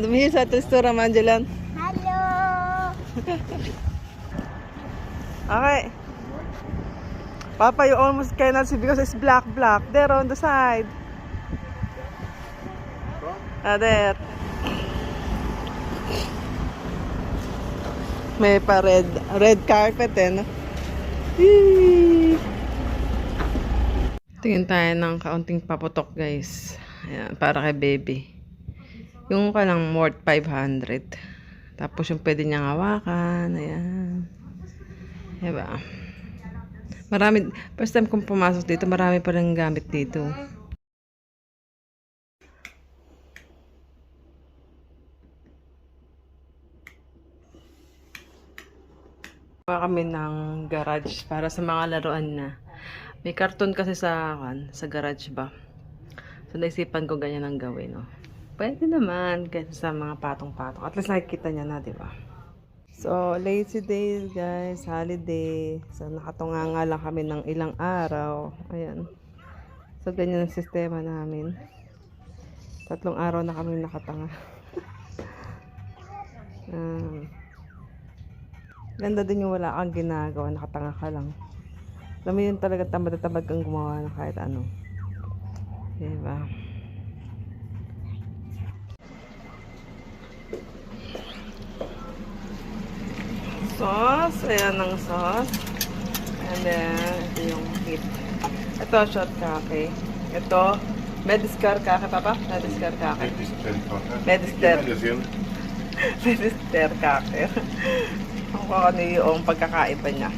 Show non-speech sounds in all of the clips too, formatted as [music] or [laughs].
Dumihil sa testura, Manjelan. Hello. [laughs] Okay. Papa, you almost cannot see because it's black, black. There on the side. Ah, there. May pa red, red carpet eh, no? Yee! Tingin tayo ng kaunting paputok, guys. Ayan, para kay baby. Yung ka lang worth 500. Tapos yung pwede niyang hawakan. Ayan. Diba? Marami, first time kong pumasok dito, marami pa rin gamit dito. Kuha kami ng garage para sa mga laruan na. May karton kasi sa, kan, sa garage ba. So, naisipan ko ganyan ang gawin, no? Pwede naman, kasi sa mga patong-patong. At least nakikita niya na, di ba? So, lazy days, guys. Holiday. So, nakatunga nga lang kami ng ilang araw. Ayan. So, ganyan ang sistema namin. Tatlong araw na kami nakatanga. um, [laughs] ganda din yung wala kang ginagawa. Nakatanga ka lang. Alam mo yun talaga tamad na tamad kang gumawa ng kahit ano. Diba? Sauce. Ayan ang sauce. And then, ito yung meat. Ito, shot kake. Ito, Mediskar kake, papa? Mediskar kake. Medister. Medister [laughs] kake. Ang kung ano yung pagkakaiba niya.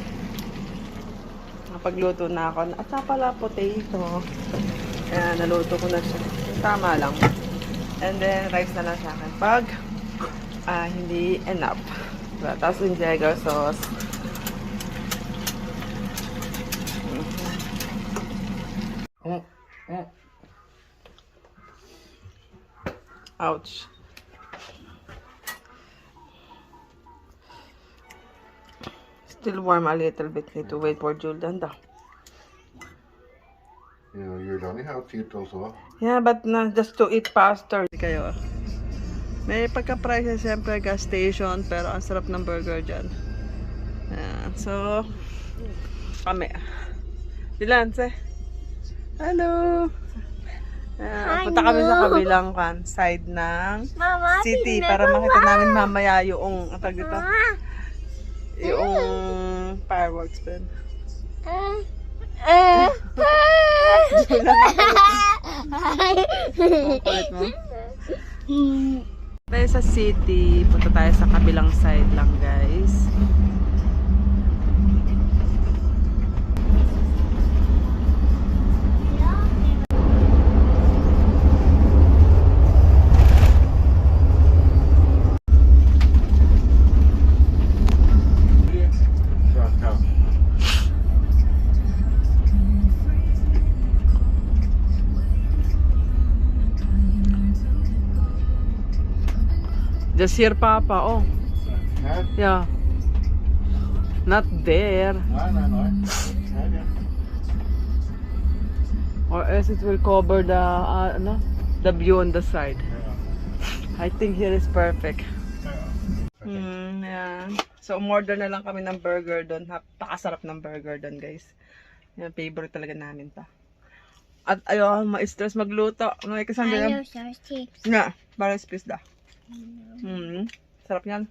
Napagluto na ako. At saka pala potato. Ayan, naluto ko na siya. Tama lang. And then, rice na lang sa akin. Pag ah, hindi enough. Diba? Tapos yung Jagger sauce. Mhm. Ouch. Still warm a little bit. Need to wait for Julian daw. You know, you don't have to eat also. Yeah, but na, just to eat faster. Kayo. May pagka-price siyempre gas station, pero ang sarap ng burger dyan. Ayan, so, kami. Dilance. Hello! Ayan, punta kami sa kabilang kan, side ng Mama, city para makita namin mamaya yung, ang tawag dito, yung fireworks pa. Eh. Eh. [laughs] Ang kulit [laughs] mo. Tayo sa city, punta tayo sa kabilang side lang guys. Just here papa, oh. Huh? Yeah. Not there. No, no, no. Or else it will cover the, uh, ano, the view on the side. I think here is perfect. Hmm, yeah. So, umorder na lang kami ng burger doon. Napakasarap ng burger doon, guys. Yan, favorite talaga namin ta. At ayaw ma-stress magluto. Ay kasama Ayaw sa chips. Nga, para space da. Hmm, sarap yan.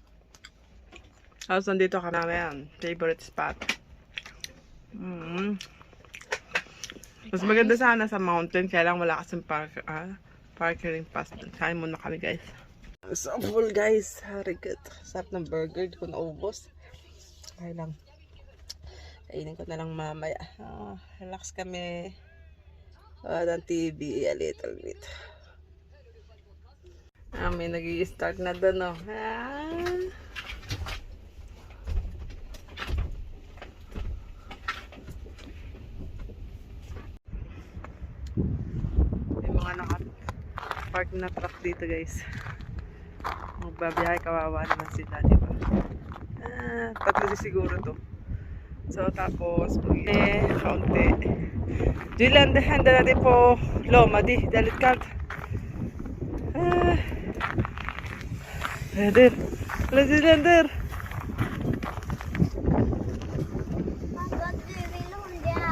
Tapos nandito kami namin. Favorite spot. Hmm. Mas maganda sana sa mountain, kaya lang wala kasing park, ah, parking pass. Kain muna kami, guys. So full, guys. Very good. Sarap ng burger. Di ko naubos. Kaya lang. Kainin ko na lang mamaya. Ah, relax kami. Uh, ng TV a little bit. Ah, may nag start na doon, oh. Ah. May mga naka-park na truck dito, guys. Magbabiyahe, kawawa naman sila, di ba? Ah, tatlo siguro to. So, tapos, mag eh, kaunti. Julian, handa natin po loma di, dalit kat. Ah, Din mo dia.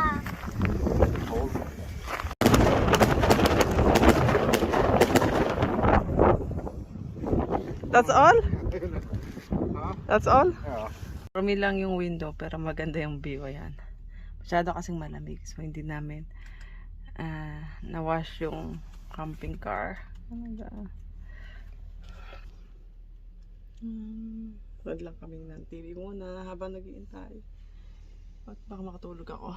That's all? That's all? Ja. Rumi lang yung window pero maganda yung view. Ayan. Masyado kasing malamig so hindi namin ah, na-wash yung camping car. Ano ba? Hmm. Wag lang kami ng TV muna habang nag-iintay. At baka makatulog ako.